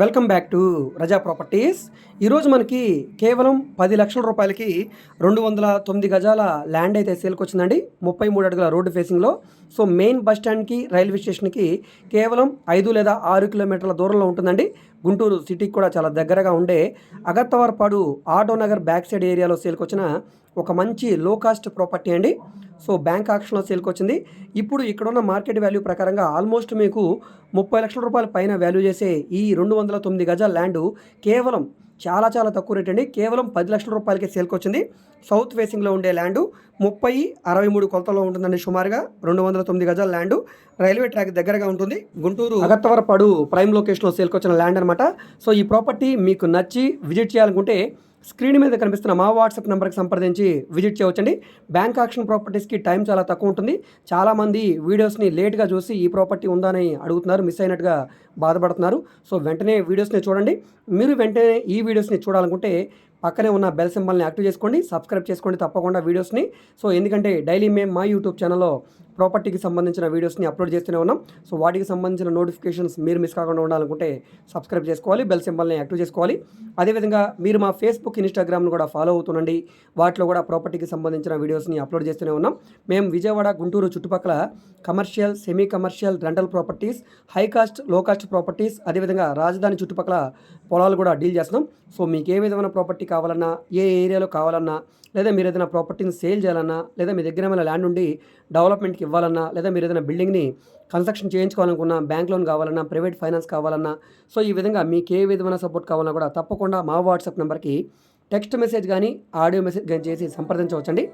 Welcome back to Raza properties. ఈరోజు మనకి కేవలం పది లక్షల రూపాయలకి రెండు వందల తొమ్మిది గజాల ల్యాండ్ అయితే సేల్కి వచ్చిందండి. ముప్పై మూడు అడుగుల రోడ్డు ఫేసింగ్లో. సో మెయిన్ బస్ స్టాండ్కి రైల్వే స్టేషన్కి కేవలం ఐదు లేదా ఆరు కిలోమీటర్ల దూరంలో ఉంటుందండి. గుంటూరు సిటీకి కూడా చాలా దగ్గరగా ఉండే Agathavarapadu auto Nagar back side ఏరియాలో సేల్కి వచ్చిన ఒక మంచి లో కాస్ట్ ప్రాపర్టీ అండి. సో బ్యాంక్ ఆక్షన్లో సేల్కి వచ్చింది. ఇప్పుడు ఇక్కడున్న మార్కెట్ వాల్యూ ప్రకారంగా ఆల్మోస్ట్ మీకు ముప్పై లక్షల రూపాయల పైన వాల్యూ చేసే ఈ రెండు వందల తొమ్మిది గజాల ల్యాండ్ కేవలం చాలా చాలా తక్కువ రేట్ అండి. కేవలం పది లక్షల రూపాయలకి సేల్కొచ్చింది సౌత్ ఫేసింగ్లో ఉండే ల్యాండ్ ముప్పై అరవై మూడు కొలతలో ఉంటుందండి సుమారుగా రెండు వందల తొమ్మిది గజాల ల్యాండ్. రైల్వే ట్రాక్ దగ్గరగా ఉంటుంది. గుంటూరు అగత్తవరపాడు ప్రైమ్ లొకేషన్లో సేల్కొచ్చిన ల్యాండ్ అనమాట సో ఈ ప్రాపర్టీ మీకు నచ్చి విజిట్ చేయాలనుకుంటే స్క్రీన్ మీద కనిపిస్తున్న మా వాట్సాప్ నెంబర్కి సంప్రదించి విజిట్ చేయవచ్చండి. బ్యాంక్ ఆక్షన్ ప్రాపర్టీస్కి టైం చాలా తక్కువ ఉంటుంది. చాలామంది వీడియోస్ని లేట్గా చూసి ఈ ప్రాపర్టీ ఉందా అని అడుగుతున్నారు మిస్ అయినట్టుగా బాధపడుతున్నారు. సో వెంటనే వీడియోస్ని చూడండి. మీరు వెంటనే ఈ వీడియోస్ని చూడాలనుకుంటే పక్కనే ఉన్న బెల్ సింబల్ని యాక్టివ్ చేసుకోండి సబ్స్క్రైబ్ చేసుకోండి తప్పకుండా వీడియోస్ని. సో ఎందుకంటే డైలీ మేము మా యూట్యూబ్ ఛానల్లో ప్రాపర్టీకి సంబంధించిన వీడియోస్ని అప్లోడ్ చేస్తూనే ఉన్నాం. సో వాటికి సంబంధించిన నోటిఫికేషన్స్ మీరు మిస్ కాకుండా ఉండాలనుకుంటే సబ్స్క్రైబ్ చేసుకోవాలి బెల్ సింబల్ని యాక్టివ్ చేసుకోవాలి. అదేవిధంగా మీరు మా ఫేస్బుక్ ఇన్స్టాగ్రామ్ను కూడా ఫాలో అవుతుండండి. వాటిలో కూడా ప్రాపర్టీకి సంబంధించిన వీడియోస్ని అప్లోడ్ చేస్తూనే ఉన్నాం. మేము విజయవాడ గుంటూరు చుట్టుపక్కల commercial semi commercial rental properties high కాస్ట్లో కాస్ట్ ప్రాపర్టీస్ అదేవిధంగా రాజధాని చుట్టుపక్కల పొలాలు కూడా డీల్ చేస్తున్నాం. సో మీకు ఏ విధమైన ప్రాపర్టీ కావాలన్నా ఏ ఏరియాలో కావాలన్నా లేదా మీరు ఏదైనా ప్రాపర్టీని సేల్ చేయాలన్నా లేదా మీ దగ్గర ఏమైనా ల్యాండ్ ఉండి డెవలప్మెంట్కి ఇవ్వాలన్నా లేదా మీరు ఏదైనా బిల్డింగ్ని కన్స్ట్రక్షన్ చేయించుకోవాలనుకున్నా బ్యాంక్ లోన్ కావాలన్నా ప్రైవేట్ ఫైనాన్స్ కావాలన్నా సో ఈ విధంగా మీకు ఏ విధమైన సపోర్ట్ కావాలన్నా కూడా తప్పకుండా మా వాట్సాప్ నెంబర్కి టెక్స్ట్ మెసేజ్ కానీ ఆడియో మెసేజ్ కానీ చేసి సంప్రదించవచ్చండి.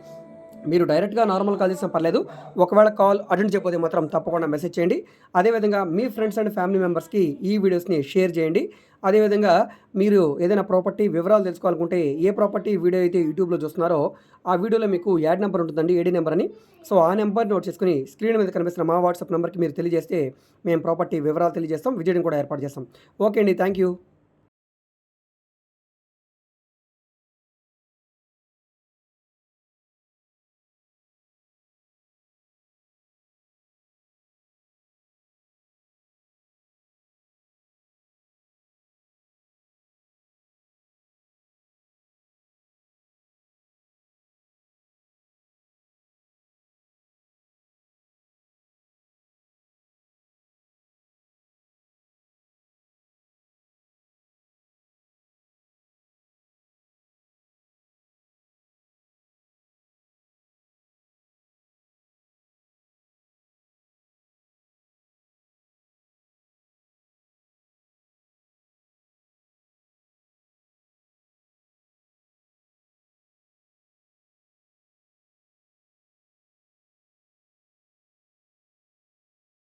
మీరు డైరెక్ట్గా నార్మల్ కాల్ చేసినా పర్లేదు. ఒకవేళ కాల్ అటెండ్ చేయకపోతే మాత్రం తప్పకుండా మెసేజ్ చేయండి. అదేవిధంగా మీ ఫ్రెండ్స్ అండ్ ఫ్యామిలీ మెంబర్స్కి ఈ వీడియోస్ని షేర్ చేయండి. అదేవిధంగా మీరు ఏదైనా ప్రాపర్టీ వివరాలు తెలుసుకోవాలనుకుంటే ఏ ప్రాపర్టీ వీడియో అయితే యూట్యూబ్లో చూస్తున్నారో ఆ వీడియోలో మీకు యాడ్ నెంబర్ ఉంటుందండి ఏడీ నెంబర్ అని. సో ఆ నెంబర్ నోట్ చేసుకుని స్క్రీన్ మీద కనిపిస్తున్న మా వాట్సాప్ నెంబర్కి మీరు తెలియజేస్తే మేము ప్రాపర్టీ వివరాలు తెలియజేస్తాం విజయం కూడా ఏర్పాటు చేస్తాం. ఓకే అండి థ్యాంక్ యూ